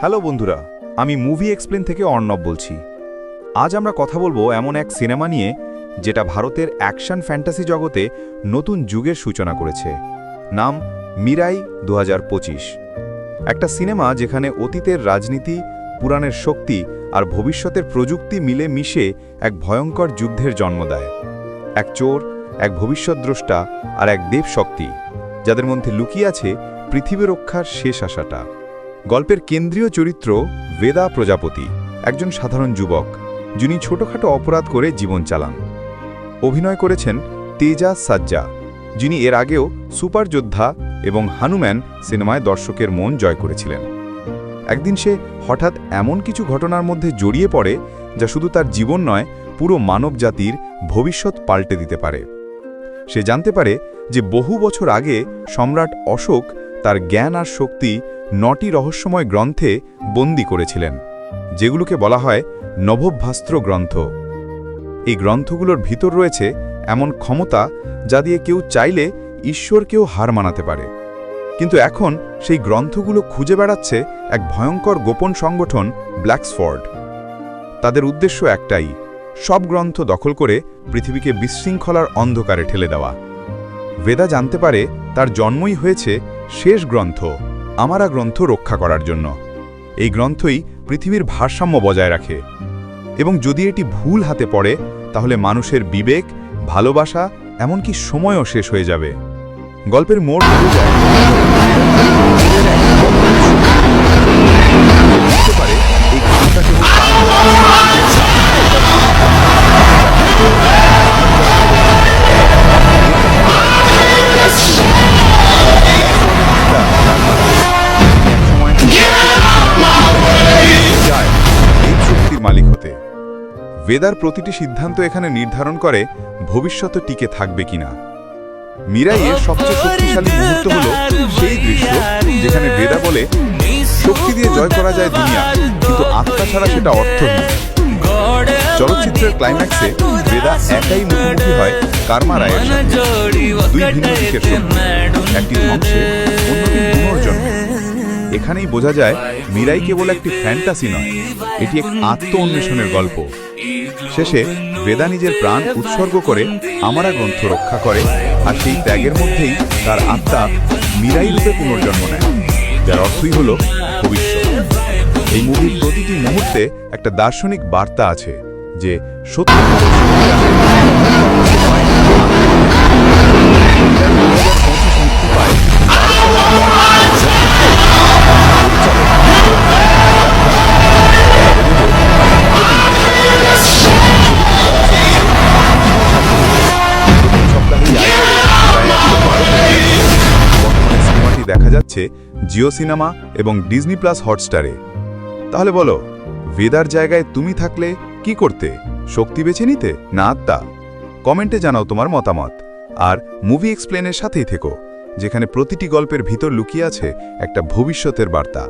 Hello বন্ধুরা, আমি movie explain থেকে অর্ণব বলছি। আজ আমরা কথা বলব এমন এক সিনেমা নিয়ে যেটা ভারতের অ্যাকশন ফ্যান্টাসি জগতে নতুন যুগের সূচনা করেছে। নাম মিরাই দু হাজার পঁচিশ। একটা সিনেমা যেখানে অতীতের রাজনীতি, পুরাণের শক্তি আর ভবিষ্যতের প্রযুক্তি মিলে মিশে এক ভয়ঙ্কর যুদ্ধের জন্ম দেয়। এক চোর, এক ভবিষ্যৎদ্রষ্টা আর এক দেব শক্তি যাদের মধ্যে লুকিয়ে আছে পৃথিবী রক্ষার শেষ আশাটা। গল্পের কেন্দ্রীয় চরিত্র বেদা প্রজাপতি, একজন সাধারণ যুবক, যিনি ছোটখাটো অপরাধ করে জীবন চালান। অভিনয় করেছেন তেজা সাজ্জা, যিনি এর আগেও সুপার যোদ্ধা এবং হানুম্যান সিনেমায় দর্শকের মন জয় করেছিলেন। একদিন সে হঠাৎ এমন কিছু ঘটনার মধ্যে জড়িয়ে পড়ে, যা শুধু তার জীবন নয়, পুরো মানব জাতির ভবিষ্যৎ পাল্টে দিতে পারে। সে জানতে পারে যে বহু বছর আগে সম্রাট অশোক তার জ্ঞান আর শক্তি নটি রহস্যময় গ্রন্থে বন্দি করেছিলেন, যেগুলোকে বলা হয় নভোভাস্ত্র গ্রন্থ। এই গ্রন্থগুলোর ভিতর রয়েছে এমন ক্ষমতা যা দিয়ে কেউ চাইলে ঈশ্বরকেও হার মানাতে পারে। কিন্তু এখন সেই গ্রন্থগুলো খুঁজে বেড়াচ্ছে এক ভয়ঙ্কর গোপন সংগঠন ব্ল্যাকসফোর্ড। তাদের উদ্দেশ্য একটাই, সব গ্রন্থ দখল করে পৃথিবীকে বিশৃঙ্খলার অন্ধকারে ঠেলে দেওয়া। বেদা জানতে পারে তার জন্মই হয়েছে শেষ গ্রন্থ। আমারা গ্রন্থ রক্ষা করার জন্য। এই গ্রন্থই পৃথিবীর ভারসাম্য বজায় রাখে। এবং যদি এটি ভুল হাতে পড়ে, তাহলে মানুষের বিবেক, ভালোবাসা, এমনকি সময়ও শেষ হয়ে যাবে। গল্পের মোড় বেদার প্রতিটি সিদ্ধান্ত এখানে নির্ধারণ করে ভবিষ্যৎ টিকে থাকবে কিনা। মিরাইয়ের সবচেয়ে শক্তিশালী মুহূর্ত হল সেই দৃশ্য যেখানে বেদা বলে, শক্তি দিয়ে জয় করা যায় দুনিয়া, কিন্তু আত্মা ছাড়া সেটা অর্থহীন চলচ্চিত্রের ক্লাইম্যাক্সে বেদা একাই মুখোমুখি হয় কার্মা রায়ের দুই ভিন্ন দিকের একটি ধ্বংসে এখানেই বোঝা যায়, মিরাই কেবল একটি ফ্যান্টাসি নয়, এটি এক আত্ম অন্বেষণের গল্প। শেষে বেদা নিজের প্রাণ উৎসর্গ করে আমারা গ্রন্থ রক্ষা করে, আর সেই ত্যাগের মধ্যেই তার আত্মা মিরাই রূপে পুনর্জন্ম নেয়, যার অর্থই হল ভবিষ্যৎ। এই মুভির প্রতিটি মুহূর্তে একটা দার্শনিক বার্তা আছে যে সত্য দেখা যাচ্ছে জিও সিনেমা এবং ডিজনি প্লাস হটস্টারে। তাহলে বলো, ভেদার জায়গায় তুমি থাকলে কি করতে? শক্তি বেছে নিতে না আত্মা? কমেন্টে জানাও তোমার মতামত। আর মুভি এক্সপ্লেনের সাথেই থেকো, যেখানে প্রতিটি গল্পের ভিতর লুকিয়ে আছে একটা ভবিষ্যতের বার্তা।